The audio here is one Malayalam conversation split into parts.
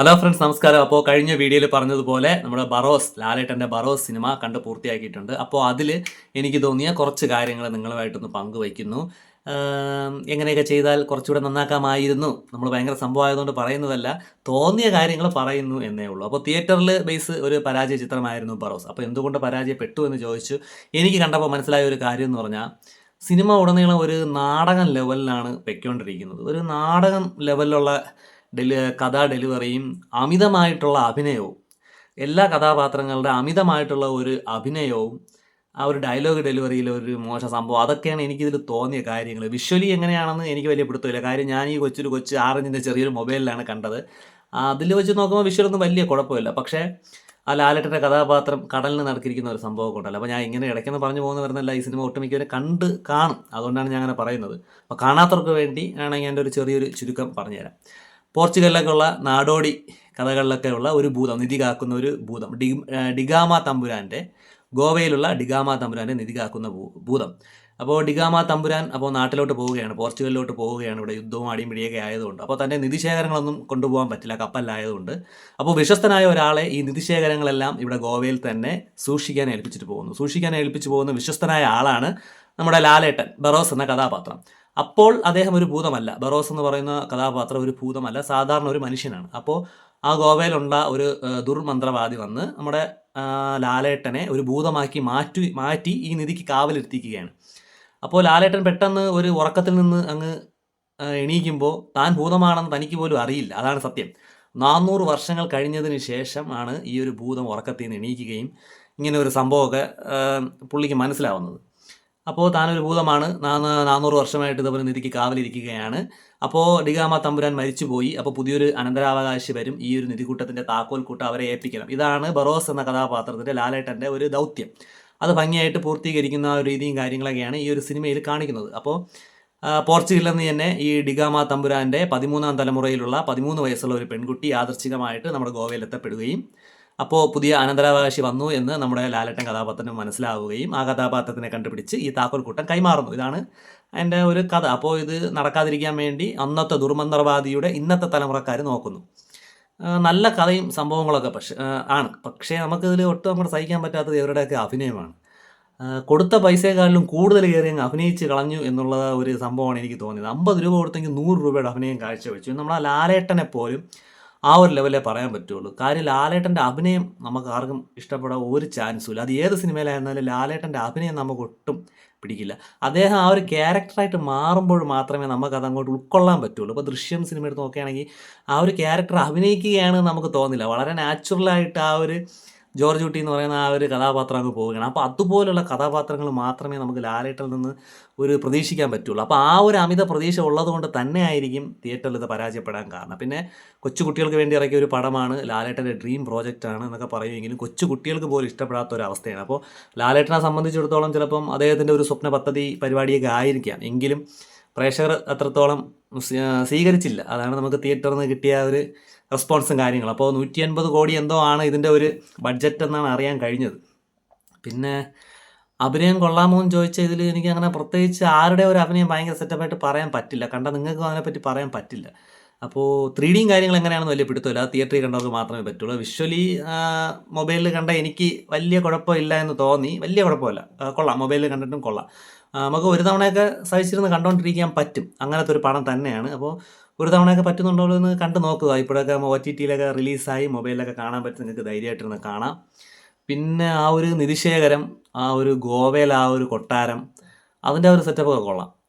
ഹലോ ഫ്രണ്ട്സ് നമസ്കാരം. അപ്പോൾ കഴിഞ്ഞ വീഡിയോയിൽ പറഞ്ഞതുപോലെ നമ്മുടെ ബറോസ് ലാലേട്ടന്റെ ബറോസ് സിനിമ കണ്ട് പൂർത്തിയാക്കിയിട്ടുണ്ട്. അപ്പോൾ അതിൽ എനിക്ക് തോന്നിയ കുറച്ച് കാര്യങ്ങൾ നിങ്ങളുമായിട്ടൊന്ന് പങ്കുവയ്ക്കുന്നു. എങ്ങനെയൊക്കെ ചെയ്താൽ കുറച്ചുകൂടെ നന്നാക്കാമായിരുന്നു? നമ്മൾ ഭയങ്കര സംഭവമായതുകൊണ്ട് പറയുന്നതല്ല തോന്നിയ കാര്യങ്ങൾ പറയുന്നു എന്നേ ഉള്ളൂ. അപ്പോൾ തിയേറ്ററിൽ ബേസ് ഒരു പരാജയ ചിത്രമായിരുന്നു ബറോസ്. അപ്പോൾ എന്തുകൊണ്ട് പരാജയപ്പെട്ടു എന്ന് ചോദിച്ചു. എനിക്ക് കണ്ടപ്പോൾ മനസ്സിലായ ഒരു കാര്യം എന്ന് പറഞ്ഞാൽ സിനിമ ഉടനീളം ഒരു നാടകം ലെവലിലാണ് പൊയ്ക്കൊണ്ടിരിക്കുന്നത് ഒരു നാടകം ലെവലിലുള്ള ഡെലി കഥാ ഡെലിവറിയും അമിതമായിട്ടുള്ള അഭിനയവും എല്ലാ കഥാപാത്രങ്ങളുടെ അമിതമായിട്ടുള്ള ഒരു അഭിനയവും ആ ഒരു ഡയലോഗ് ഡെലിവറിയിൽ ഒരു മോശ സംഭവം അതൊക്കെയാണ് എനിക്കിതിൽ തോന്നിയ കാര്യങ്ങൾ. വിഷ്വലി എങ്ങനെയാണെന്ന് എനിക്ക് വലിയ പിടുത്തമില്ല. കാര്യം ഞാൻ ഈ കൊച്ചൊരു കൊച്ച് ആറഞ്ചിന്റെ ചെറിയൊരു മൊബൈലിലാണ് കണ്ടത്. അതിൽ വെച്ച് നോക്കുമ്പോൾ വിഷ്വലൊന്നും വലിയ കുഴപ്പമില്ല. പക്ഷേ ആ ലാലേട്ടന്റെ കഥാപാത്രം കടലിന് നടക്കിയിരിക്കുന്ന ഒരു സംഭവം കൊണ്ടല്ല അപ്പോൾ ഞാൻ ഇങ്ങനെ ഇടയ്ക്കെന്ന് പറഞ്ഞു പോകുന്ന ഈ സിനിമ ഒട്ടുമിക്കവരെ കണ്ട് കാണും. അതുകൊണ്ടാണ് ഞാൻ അങ്ങനെ പറയുന്നത്. അപ്പോൾ കാണാത്തവർക്ക് വേണ്ടി ആണെങ്കിൽ എന്റെ ഒരു ചെറിയൊരു ചുരുക്കം പറഞ്ഞുതരാം. പോർച്ചുഗലിലൊക്കെ ഉള്ള നാടോടി കഥകളിലൊക്കെ ഉള്ള ഒരു ഭൂതം നിധി കാക്കുന്ന ഒരു ഭൂതം. ഡി ഡിഗാമ തമ്പുരാന്റെ ഗോവയിലുള്ള ഡിഗാമ തമ്പുരാന്റെ നിധി കാക്കുന്ന ഭൂതം. അപ്പോൾ ഡിഗാമ തമ്പുരാൻ അപ്പോൾ നാട്ടിലോട്ട് പോവുകയാണ് പോർച്ചുഗലിലോട്ട് പോവുകയാണ് ഇവിടെ യുദ്ധവും അടിമിടിയൊക്കെ ആയതുകൊണ്ട്. അപ്പോൾ തന്റെ നിധിശേഖരങ്ങളൊന്നും കൊണ്ടുപോകാൻ പറ്റില്ല കപ്പലിലായതുകൊണ്ട്. അപ്പോൾ വിശ്വസ്തനായ ഒരാളെ ഈ നിധിശേഖരങ്ങളെല്ലാം ഇവിടെ ഗോവയിൽ തന്നെ സൂക്ഷിക്കാൻ ഏൽപ്പിച്ചിട്ട് പോകുന്നു. സൂക്ഷിക്കാൻ ഏൽപ്പിച്ചു പോകുന്ന വിശ്വസ്തനായ ആളാണ് നമ്മുടെ ലാലേട്ടൻ ബറോസ് എന്ന കഥാപാത്രം. അപ്പോൾ അദ്ദേഹം ഒരു ഭൂതമല്ല. ബറോസ് എന്ന് പറയുന്ന കഥാപാത്രം ഒരു ഭൂതമല്ല. സാധാരണ ഒരു മനുഷ്യനാണ്. അപ്പോൾ ആ ഗോവയിലുള്ള ഒരു ദുർമന്ത്രവാദി വന്ന് നമ്മുടെ ലാലേട്ടനെ ഒരു ഭൂതമാക്കി മാറ്റി മാറ്റി ഈ നിധിക്ക് കാവലിരുത്തിക്കുകയാണ്. അപ്പോൾ ലാലേട്ടൻ പെട്ടെന്ന് ഒരു ഉറക്കത്തിൽ നിന്ന് അങ്ങ് എണീക്കുമ്പോൾ താൻ ഭൂതമാണെന്ന് തനിക്ക് പോലും അറിയില്ല. അതാണ് സത്യം. നാനൂറ് വർഷങ്ങൾ കഴിഞ്ഞതിന് ശേഷം ആണ് ഈ ഒരു ഭൂതം ഉറക്കത്തിൽ നിന്ന് എണീക്കുകയും ഇങ്ങനെ ഒരു സംഭവമൊക്കെ പുള്ളിക്ക് മനസ്സിലാവുന്നത്. അപ്പോൾ താനൊരു ഭൂതമാണ്. നാനൂറ് വർഷമായിട്ട് ഇതുപോലെ നിധിക്ക് കാവലിരിക്കുകയാണ്. അപ്പോൾ ഡിഗാമ തമ്പുരാൻ മരിച്ചുപോയി. അപ്പോൾ പുതിയൊരു അനന്തരാവകാശി വരും. ഈ ഒരു നിധിക്കൂട്ടത്തിന്റെ താക്കോൽ കൂട്ടം അവരെ ഏൽപ്പിക്കണം. ഇതാണ് ബറോസ് എന്ന കഥാപാത്രത്തിന്റെ ലാലേട്ടന്റെ ഒരു ദൗത്യം. അത് ഭംഗിയായിട്ട് പൂർത്തീകരിക്കുന്ന ഒരു രീതിയും കാര്യങ്ങളൊക്കെയാണ് ഈ ഒരു സിനിമയിൽ കാണിക്കുന്നത്. അപ്പോൾ പോർച്ചുഗലിൽ നിന്ന് തന്നെ ഈ ഡിഗാമ തമ്പുരാന്റെ പതിമൂന്നാം തലമുറയിലുള്ള പതിമൂന്ന് വയസ്സുള്ള ഒരു പെൺകുട്ടി യാദർച്ഛികമായിട്ട് നമ്മുടെ ഗോവയിൽ എത്തപ്പെടുകയും അപ്പോൾ പുതിയ അനന്തരാവകാശി വന്നു എന്ന് നമ്മുടെ ലാലട്ടൻ കഥാപാത്രത്തിന് മനസ്സിലാവുകയും ആ കഥാപാത്രത്തിനെ കണ്ടുപിടിച്ച് ഈ താക്കോൽ കൂട്ടം കൈമാറുന്നു. ഇതാണ് അതിന്റെ ഒരു കഥ. അപ്പോൾ ഇത് നടക്കാതിരിക്കാൻ വേണ്ടി അന്നത്തെ ദുർമന്ത്രവാദിയുടെ ഇന്നത്തെ തലമുറക്കാർ നോക്കുന്നു. നല്ല കഥയും സംഭവങ്ങളൊക്കെ പക്ഷേ ആണ്. പക്ഷേ നമുക്കിതിൽ ഒട്ടും അങ്ങോട്ട് സഹിക്കാൻ പറ്റാത്തത് ഇവരുടെയൊക്കെ അഭിനയമാണ്. കൊടുത്ത പൈസയെക്കാളിലും കൂടുതൽ കയറി അങ്ങ് അഭിനയിച്ച് കളഞ്ഞു എന്നുള്ള ഒരു സംഭവമാണ് എനിക്ക് തോന്നിയത്. അമ്പത് രൂപ കൊടുത്തെങ്കിൽ നൂറ് രൂപയുടെ അഭിനയം കാഴ്ചവെച്ചു. നമ്മൾ ആ ലാലേട്ടനെ പോലും ആ ഒരു ലെവലേ പറയാൻ പറ്റുള്ളൂ. കാര്യം ലാലേട്ടന്റെ അഭിനയം നമുക്ക് ആർക്കും ഇഷ്ടപ്പെടാൻ ഒരു ചാൻസും ഇല്ല. അത് ഏത് സിനിമയിലായിരുന്നാലും ലാലേട്ടന്റെ അഭിനയം നമുക്ക് ഒട്ടും പിടിക്കില്ല. അദ്ദേഹം ആ ഒരു ക്യാരക്ടറായിട്ട് മാറുമ്പോൾ മാത്രമേ നമുക്ക് അത് അങ്ങോട്ട് ഉൾക്കൊള്ളാൻ പറ്റുള്ളൂ. ഇപ്പോൾ ദൃശ്യം സിനിമ എടുത്ത് നോക്കുകയാണെങ്കിൽ ആ ഒരു ക്യാരക്ടർ അഭിനയിക്കുകയാണ് നമുക്ക് തോന്നില്ല. വളരെ നാച്ചുറലായിട്ട് ആ ഒരു ജോർജ് കുട്ടി എന്ന് പറയുന്ന ആ ഒരു കഥാപാത്രം അങ്ങ് പോവുകയാണ്. അപ്പോൾ അതുപോലുള്ള കഥാപാത്രങ്ങൾ മാത്രമേ നമുക്ക് ലാലേട്ടിൽ നിന്ന് ഒരു പ്രതീക്ഷിക്കാൻ പറ്റുള്ളൂ. അപ്പോൾ ആ ഒരു അമിത പ്രതീക്ഷ ഉള്ളതുകൊണ്ട് തന്നെ ആയിരിക്കും തിയേറ്ററിൽ ഇത് പരാജയപ്പെടാൻ കാരണം. പിന്നെ കൊച്ചു കുട്ടികൾക്ക് വേണ്ടി ഇറക്കിയ ഒരു പടമാണ് ലാലേട്ടന്റെ ഡ്രീം പ്രോജക്റ്റാണ് എന്നൊക്കെ പറയുമെങ്കിലും കൊച്ചു കുട്ടികൾക്ക് പോലും ഇഷ്ടപ്പെടാത്ത ഒരു അവസ്ഥയാണ്. അപ്പോൾ ലാലേട്ടനെ സംബന്ധിച്ചിടത്തോളം ചിലപ്പം അദ്ദേഹത്തിന്റെ ഒരു സ്വപ്ന പദ്ധതി പരിപാടിയൊക്കെ ആയിരിക്കാം. എങ്കിലും പ്രേക്ഷകർ അത്രത്തോളം സ്വീ- സ്വീകരിച്ചില്ല. അതാണ് നമുക്ക് തിയേറ്ററിൽ നിന്ന് കിട്ടിയ ഒരു റെസ്പോൺസും കാര്യങ്ങളും. അപ്പോൾ നൂറ്റി അൻപത് കോടി എന്തോ ആണ് ഇതിന്റെ ഒരു ബഡ്ജറ്റ് എന്നാണ് അറിയാൻ കഴിഞ്ഞത്. പിന്നെ അഭിനയം കൊള്ളാമോ എന്ന് ചോദിച്ചാൽ ഇതിൽ എനിക്ക് അങ്ങനെ പ്രത്യേകിച്ച് ആരുടെ ഒരു അഭിനയം ഭയങ്കര സെറ്റപ്പായിട്ട് പറയാൻ പറ്റില്ല. കണ്ട നിങ്ങൾക്കും അതിനെപ്പറ്റി പറയാൻ പറ്റില്ല. അപ്പോൾ ത്രീ ഡിയും കാര്യങ്ങൾ എങ്ങനെയാണെന്ന് വലിയ പിടുത്തമില്ല. തിയേറ്ററിൽ കണ്ടവർക്ക് മാത്രമേ പറ്റുള്ളൂ. വിഷ്വലി മൊബൈലിൽ കണ്ട എനിക്ക് വലിയ കുഴപ്പമില്ല എന്ന് തോന്നി. വലിയ കുഴപ്പമില്ല. കൊള്ളാം. മൊബൈലിൽ കണ്ടിട്ടും കൊള്ളാം. നമുക്ക് ഒരു തവണയൊക്കെ സഹിച്ചിരുന്ന് കണ്ടുകൊണ്ടിരിക്കാൻ പറ്റും. അങ്ങനത്തെ ഒരു പടം തന്നെയാണ്. അപ്പോൾ ഒരു തവണയൊക്കെ പറ്റുന്നുണ്ടോ എന്ന് കണ്ടു നോക്കുക. ഇപ്പോഴൊക്കെ ഒ ടി ടിയിലൊക്കെ റിലീസായി മൊബൈലിലൊക്കെ കാണാൻ പറ്റും. നിങ്ങൾക്ക് ധൈര്യമായിട്ടിരുന്ന് കാണാം. പിന്നെ ആ ഒരു നിധിശേഖരം ആ ഒരു ഗോവയിൽ ആ ഒരു കൊട്ടാരം അതിന്റെ ഒരു സെറ്റപ്പൊക്കെ കൊള്ളാം.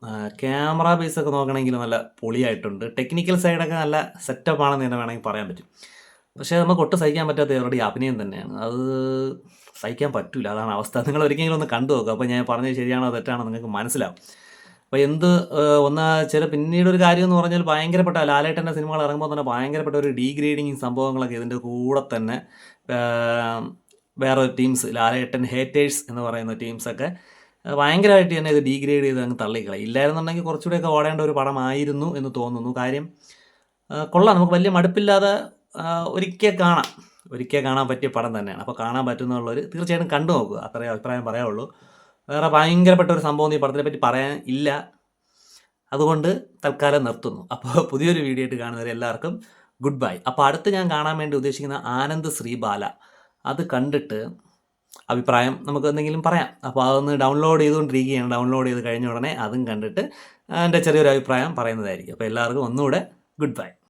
ക്യാമറ ബേസൊക്കെ നോക്കണമെങ്കിൽ നല്ല പൊളിയായിട്ടുണ്ട്. ടെക്നിക്കൽ സൈഡൊക്കെ നല്ല സെറ്റപ്പാണെന്ന് തന്നെ വേണമെങ്കിൽ പറയാൻ പറ്റും. പക്ഷേ നമുക്ക് ഒട്ടും സഹിക്കാൻ പറ്റാത്ത ഇവരുടെ അഭിനയം തന്നെയാണ്. അത് സഹിക്കാൻ പറ്റില്ല അതാണ് അവസ്ഥ. നിങ്ങൾ ഒരിക്കലും ഒന്ന് കണ്ടു നോക്കുക അപ്പോൾ ഞാൻ പറഞ്ഞത് ശരിയാണോ തെറ്റാണോ നിങ്ങൾക്ക് മനസ്സിലാവും. അപ്പോൾ എന്ത് ഒന്ന് ചില പിന്നീട് ഒരു കാര്യം എന്ന് പറഞ്ഞാൽ ഭയങ്കരപ്പെട്ട ലാലേട്ടന്റെ സിനിമകൾ ഇറങ്ങുമ്പോൾ തന്നെ ഭയങ്കരപ്പെട്ട ഒരു ഡീഗ്രേഡിങ് സംഭവങ്ങളൊക്കെ ഇതിന്റെ കൂടെ തന്നെ വേറെ ടീംസ് ലാലേട്ടൻ ഹേറ്റേഴ്സ് എന്ന് പറയുന്ന ടീംസൊക്കെ ഭയങ്കരമായിട്ട് തന്നെ ഇത് ഡീഗ്രേഡ് ചെയ്ത് അങ്ങ് തള്ളിക്കളയും. ഇല്ലായിരുന്നുണ്ടെങ്കിൽ കുറച്ചുകൂടെയൊക്കെ ഓടേണ്ട ഒരു പടമായിരുന്നു എന്ന് തോന്നുന്നു. കാര്യം കൊള്ളാം. നമുക്ക് വലിയ മടുപ്പില്ലാതെ ഒരിക്കൽ കാണാം. ഒരിക്കൽ കാണാൻ പറ്റിയ പടം തന്നെയാണ്. അപ്പോൾ കാണാൻ പറ്റുന്നുള്ളവർ തീർച്ചയായിട്ടും കണ്ടു നോക്കുക. അത്രേ അഭിപ്രായം പറയാവുള്ളൂ. വേറെ ഭയങ്കരപ്പെട്ട ഒരു സംഭവം ഈ പടത്തിനെ പറ്റി പറയാൻ ഇല്ല. അതുകൊണ്ട് തൽക്കാലം നിർത്തുന്നു. അപ്പോൾ പുതിയൊരു വീഡിയോ ആയിട്ട് കാണുന്നവരെ എല്ലാവർക്കും ഗുഡ് ബൈ. അപ്പോൾ അടുത്ത് ഞാൻ കാണാൻ വേണ്ടി ഉദ്ദേശിക്കുന്ന ആനന്ദ് ശ്രീബാല അത് കണ്ടിട്ട് അഭിപ്രായം നമുക്ക് എന്തെങ്കിലും പറയാം. അപ്പോൾ അതൊന്ന് ഡൗൺലോഡ് ചെയ്തുകൊണ്ടിരിക്കുകയാണ്. ഡൗൺലോഡ് ചെയ്ത് കഴിഞ്ഞ ഉടനെ അതും കണ്ടിട്ട് എന്റെ ചെറിയൊരു അഭിപ്രായം പറയുന്നതായിരിക്കും. അപ്പോൾ എല്ലാവർക്കും ഒന്നുകൂടെ ഗുഡ് ബൈ